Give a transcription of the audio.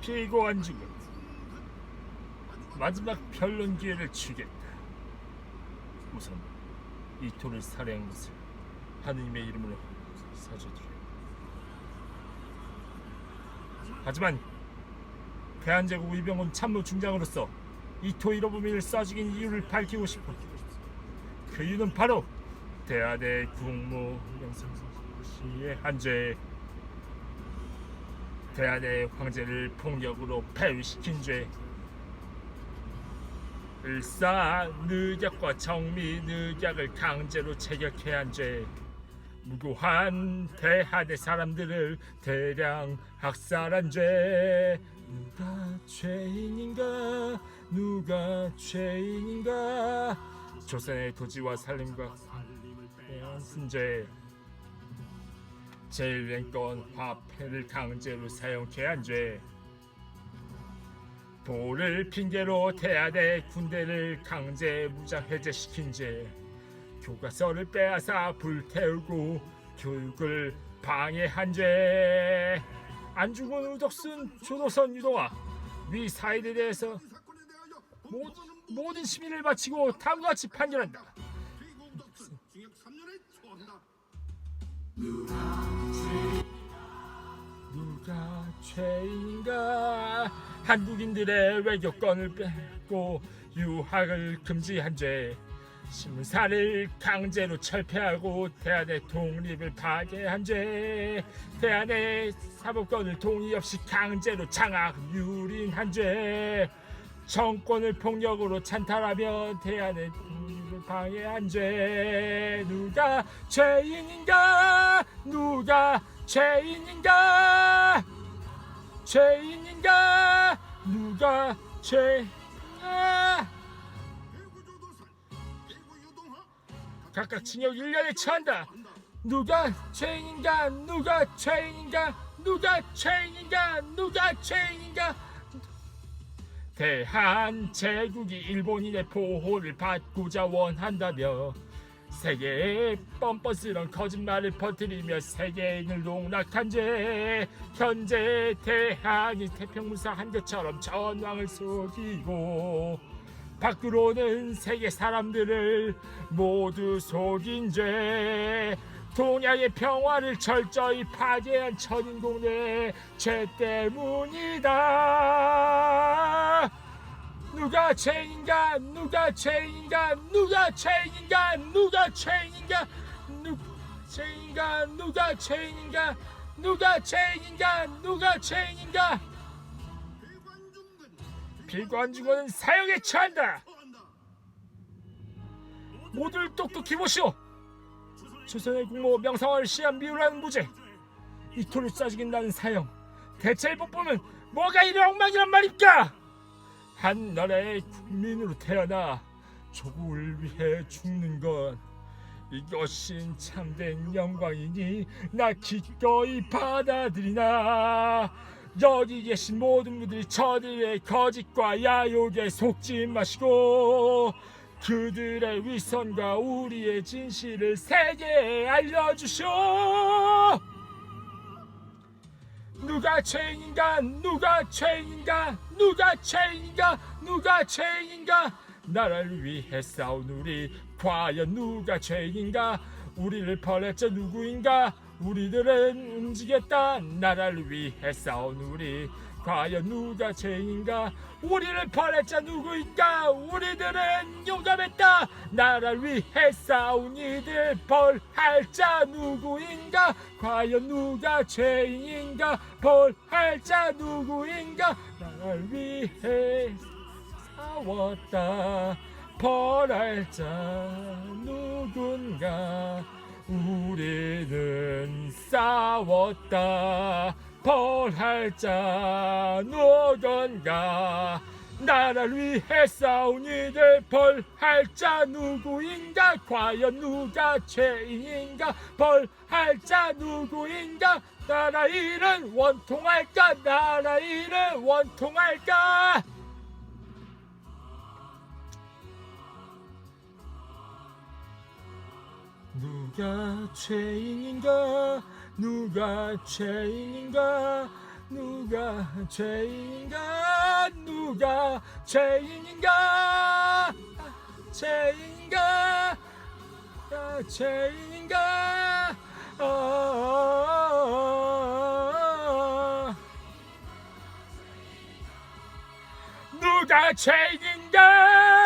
피고 안 죽은 마지막 변론 기회를 주겠다. 우선 이토를 살해한 것을 하느님의 이름으로 사죄드려. 하지만 대한제국 의병원 참모 중장으로서 이토 이로부민을 쏴 죽인 이유를 밝히고 싶어. 그 이유는 바로 대한의 국무 명성시의 한죄. 대한의 황제를 폭력으로 폐위시킨 죄. 을사 늑약과 정미 늑약을 강제로 체격해 한 죄. 무고한 대한의 사람들을 대량 학살한 죄. 누가 죄인인가? 누가 죄인인가? 조선의 도지와 살림과 대한 순죄. 제일랭권 화폐를 강제로 사용케 한 죄. 보를 핑계로 대한의 군대를 강제 무장 해제시킨 죄. 교과서를 빼앗아 불태우고 교육을 방해한 죄. 안중근 의덕순 조도선 유동아 위 사일에 대해서 모든, 모든 시민을 바치고 다음과 같이 판결한다. 징역 3년에 처한다. 누가 죄인가? 한국인들의 외교권을 뺏고 유학을 금지한 죄. 신문사를 강제로 철폐하고 대한의 독립을 파괴한 죄. 대한의 사법권을 동의 없이 강제로 장악 유린한 죄. 정권을 폭력으로 찬탈하며 대한의 방해한 죄. 누가 죄인인가? 누가 죄인인가? 죄인인가? 누가? 대구조도산, 대구유동하, 각각 징역 1년에 처한다. 누가 죄인인가? 누가 죄인인가? 누가 죄인인가? 누가 죄인인가? 대한 제국이 일본인의 보호를 받고자 원한다며 세계에 뻔뻔스런 거짓말을 퍼뜨리며 세계인을 농락한 죄. 현재 대한이 태평무사 한겨처럼 전왕을 속이고 밖으로는 세계 사람들을 모두 속인 죄. 동양의 평화를 철저히 파괴한 천인공의 죄 때문이다 누가 죄인가? 누가 죄인가? 누가 죄인가? 누가 죄인가? 누 죄인가? 누가 죄인가? 누가 죄인가? 누가 죄인가? 비관중은 사형에 처한다. 모두를 똑똑히 보시오. 조선의 국모 명성을 시한 미우라는 무죄. 이토를 쏴죽인다는 사형. 대체 법보면 뭐가 이리 엉망이란 말입니까 한 나라의 국민으로 태어나 조국을 위해 죽는 것. 이것이 참된 영광이니 나 기꺼이 받아들이나. 여기 계신 모든 분들이 저들의 거짓과 야욕에 속지 마시고 그들의 위선과 우리의 진실을 세계에 알려주시오 누가 죄인인가? 누가 죄인인가? 누가 죄인인가? 누가 죄인인가? 나라를 위해 싸운 우리 과연 누가 죄인인가? 우리를 벌했자 누구인가? 우리들은 움직였다. 나라를 위해 싸운 우리 과연 누가 죄인인가? 우리를 벌했자 누구인가 우리들은 용감했다. 나라를 위해 싸운 이들 벌할 자 누구인가? 과연 누가 죄인인가? 벌할 자 누구인가? 나라를 위해 싸웠다. 벌할 자 누군가? 우리는 싸웠다 벌할 자 누군가? 나라를 위해 싸운 이들 벌할 자 누구인가? 과연 누가 죄인인가? 벌할 자 누구인가? 나라 일은 원통할까? 나라 일은 원통할까 누가 죄인인가? 누가 죄인인가? 누가 죄인인가? 누가 죄인인가? 죄인인가? 아, 죄인인가? 어, 누가 죄인인가